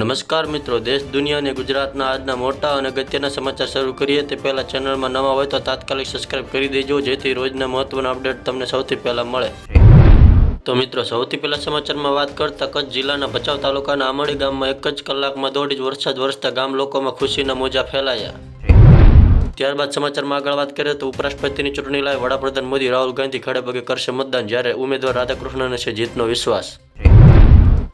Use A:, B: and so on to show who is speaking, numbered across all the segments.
A: નમસ્કાર મિત્રો, દેશ, દુનિયા અને ગુજરાતના આજના મોટા અને અગત્યના સમાચાર શરૂ કરીએ તે પહેલા ચેનલમાં નવા હોય તો તાત્કાલિક સબસ્ક્રાઇબ કરી દેજો, જેથી રોજના મહત્વના અપડેટ તમને સૌથી પહેલા મળે. તો મિત્રો, સૌથી પહેલા સમાચારમાં વાત કરતા કચ્છ જિલ્લાના ભચાઉ તાલુકાના આમળી ગામમાં એક જ કલાકમાં દોઢ ઇંચ વરસાદ વરસતા ગામ લોકોમાં ખુશીના મોજા ફેલાયા. ત્યારબાદ સમાચારમાં આગળ વાત કરીએ તો ઉપરાષ્ટ્રપતિની ચૂંટણી લાવી વડાપ્રધાન મોદી રાહુલ ગાંધી ખડેપગે કરશે મતદાન, જ્યારે ઉમેદવાર રાધાકૃષ્ણને છે જીતનો વિશ્વાસ.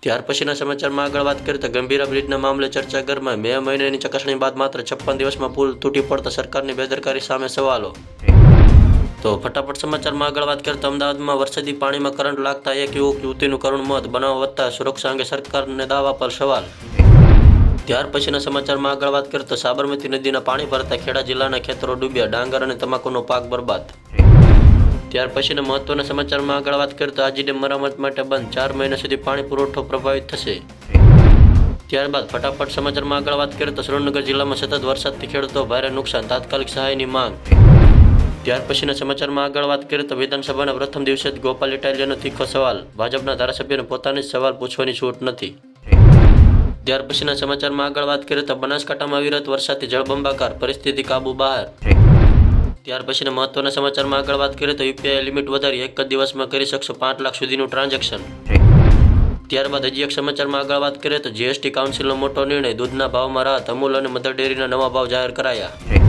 A: ત્યાર પછીના સમાચારમાં આગળ વાત કરીએ તો ગંભીરા બ્રિજના મામલે ચર્ચા ગરમાય મે મહિનાની ચકાસણી બાદ માત્ર છપ્પન દિવસમાં પુલ તૂટી પડતા સરકારની બેદરકારી સામે સવાલો. તો ફટાફટ સમાચારમાં આગળ વાત કરીએ અમદાવાદમાં વરસાદી પાણીમાં કરંટ લાગતા એક યુવક યુવતીનું કરુણ મોત બનાવ વધતા સુરક્ષા અંગે સરકારને દાવા પર સવાલ. ત્યાર પછીના સમાચારમાં આગળ વાત કરીએ સાબરમતી નદીના પાણી ભરતા ખેડા જિલ્લાના ખેતરો ડૂબ્યા, ડાંગર અને તમાકુનો પાક બરબાદ. ત્યાર પછીના મહત્વના સમાચારમાં આગળ વાત કરીએ તો આજે ડેમ મરામત માટે બંધ ચાર મહિના સુધી પાણી પુરવઠો પ્રભાવિત થશે. ત્યારબાદ ફટાફટ સમાચારમાં આગળ વાત કરીએ તો સુરેન્દ્રનગર જિલ્લામાં સતત વરસાદથી ખેડૂતો ભારે નુકસાન, તાત્કાલિક સહાયની માંગ. ત્યાર પછીના સમાચારમાં આગળ વાત કરીએ તો વિધાનસભાના પ્રથમ દિવસે જ ગોપાલ ઇટાલિયાનો તીખો સવાલ, ભાજપના ધારાસભ્યોને પોતાને જ સવાલ પૂછવાની છૂટ નથી. ત્યાર પછીના સમાચારમાં આગળ વાત કરીએ તો બનાસકાંઠામાં અવિરત વરસાદથી જળબંબાકાર પરિસ્થિતિ કાબુ બહાર. ત્યાર પછીના મહત્વના સમાચારમાં આગળ વાત કરીએ તો યુપીઆઈ લિમિટ વધારી એક જ દિવસમાં કરી શકશો પાંચ લાખ સુધીનું ટ્રાન્ઝેક્શન. ત્યારબાદ હજી એક સમાચારમાં આગળ વાત કરીએ તો જીએસટી કાઉન્સિલનો મોટો નિર્ણય દૂધના ભાવમાં રાહત, અમૂલ અને મધર ડેરીના નવા ભાવ જાહેર કરાયા.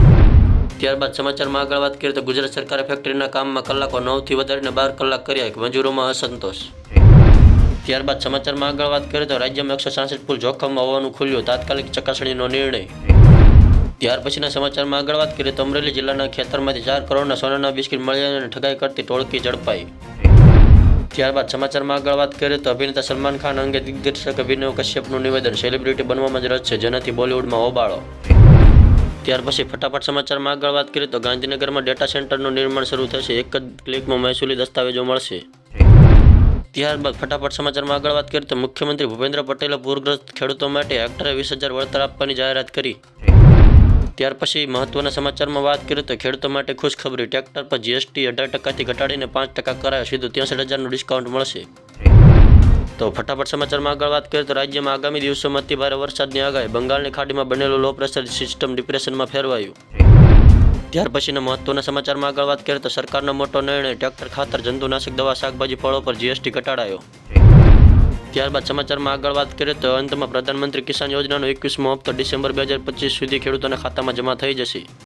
A: ત્યારબાદ સમાચારમાં આગળ વાત કરીએ તો ગુજરાત સરકારે ફેક્ટરીના કામમાં કલાકો નવથી વધારીને બાર કલાક કર્યા મજૂરોમાં અસંતોષ. ત્યારબાદ સમાચારમાં આગળ વાત કરીએ તો રાજ્યમાં એકસો સાસઠ પુલ જોખમમાં હોવાનું ખુલ્યું, તાત્કાલિક ચકાસણીનો નિર્ણય. ત્યાર પછીના સમાચારમાં આગળ વાત કરીએ તો અમરેલી જિલ્લાના ખેતરમાંથી ચાર કરોડના સોનાના બિસ્કિટ મળ્યા અને ઠગાઈ કરતી ટોળકી ઝડપાઈ. ત્યારબાદ સમાચારમાં આગળ વાત કરીએ તો અભિનેતા સલમાન ખાન અંગે દિગ્દર્શક અભિનવ કશ્યપનું નિવેદન સેલિબ્રિટી બનવામાં જ રસ છે, જેનાથી બોલિવૂડમાં હોબાળો. ત્યાર પછી ફટાફટ સમાચારમાં આગળ વાત કરીએ તો ગાંધીનગરમાં ડેટા સેન્ટરનું નિર્માણ શરૂ થશે. એક જ ક્લિકમાં મહેસૂલી દસ્તાવેજો મળશે. ત્યારબાદ ફટાફટ સમાચારમાં આગળ વાત કરીએ તો મુખ્યમંત્રી ભૂપેન્દ્ર પટેલે પૂરગ્રસ્ત ખેડૂતો માટે હેક્ટરે વીસ હજાર વળતર આપવાની જાહેરાત કરી. ત્યાર પછી મહત્વના સમાચારમાં વાત કરીએ તો ખેડૂતો માટે ખુશખબરી, ટ્રેક્ટર પર જીએસટી અઢાર ટકાથી ઘટાડીને પાંચ ટકા કરાયો. સીધું ત્રેસઠ હજારનું ડિસ્કાઉન્ટ મળશે. તો ફટાફટ સમાચારમાં આગળ વાત કરીએ તો રાજ્યમાં આગામી દિવસોમાં અતિભારે વરસાદની આગાહી. બંગાળની ખાડીમાં બનેલું લો પ્રેશર સિસ્ટમ ડિપ્રેશનમાં ફેરવાયું. ત્યાર પછીના મહત્વના સમાચારમાં આગળ વાત કરીએ તો સરકારનો મોટો નિર્ણય, ટ્રેક્ટર, ખાતર, જંતુનાશક, દવા, શાકભાજી, ફળો પર જીએસટી ઘટાડાયો. ત્યારબાદ સમાચારમાં આગળ વાત કરીએ તો અંતમાં પ્રધાનમંત્રી કિસાન યોજનાનો એકવીસમો હપ્તો ડિસેમ્બર બે હજાર પચીસ સુધી ખેડૂતોના ખાતામાં જમા થઈ જશે.